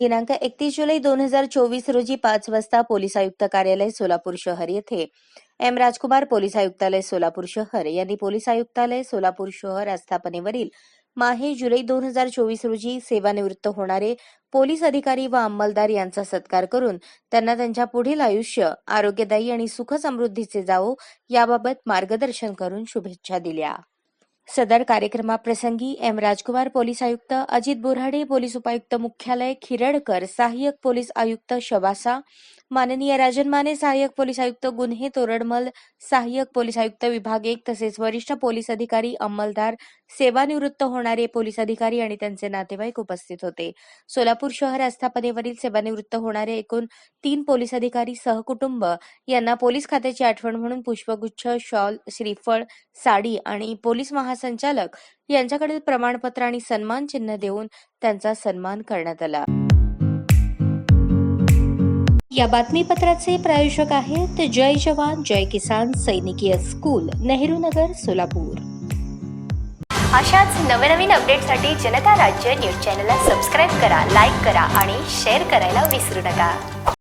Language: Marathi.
दिनांक एकतीस जुलै दोन हजार चोवीस रोजी पाच वाजता पोलीस आयुक्त कार्यालय सोलापूर शहर येथे. एम. राजकुमार पोलीस आयुक्तालय सोलापूर शहर यांनी पोलीस आयुक्तालय सोलापूर शहर आस्थापनेवरील माहे जुलै दोन हजार चोवीस रोजी सेवानिवृत्त होणारे पोलीस अधिकारी व अंमलदार यांचा सत्कार करून त्यांना त्यांच्या पुढील आयुष्य आरोग्यदायी आणि सुख समृद्धीचे जावो याबाबत मार्गदर्शन करून शुभेच्छा दिल्या. सदर कार्यक्रमाप्रसंगी एम राजकुमार पोलीस आयुक्त अजित बोराडे पोलीस उपायुक्त मुख्यालय खिरडकर सहाय्यक पोलीस आयुक्त शबासा माननीय राजन माने सहाय्यक पोलीस आयुक्त गुन्हे तोरडमल सहाय्यक पोलीस आयुक्त विभाग एक तसेच वरिष्ठ पोलीस अधिकारी अंमलदार सेवानिवृत्त होणारे पोलीस अधिकारी आणि त्यांचे नातेवाईक उपस्थित होते. सोलापूर शहर आस्थापनेवरील सेवानिवृत्त होणारे एकूण तीन पोलीस अधिकारी सहकुटुंब यांना पोलीस खात्याची आठवण म्हणून पुष्पगुच्छ शॉल श्रीफळ साडी आणि पोलीस महा महासंचालक यांच्याकडील प्रमाणपत्र आणि सन्मान चिन्ह देऊन त्यांचा सन्मान करण्यात आला. या बातमीपत्राचे प्रायोजक आहेत जय जवान जय किसान सैनिकीय स्कूल नेहरू नगर सोलापूर. अशाच नवनवीन अपडेटसाठी जनता राज्य न्यूज चॅनलला सबस्क्राईब करा लाईक करा आणि शेअर करायला विसरू नका.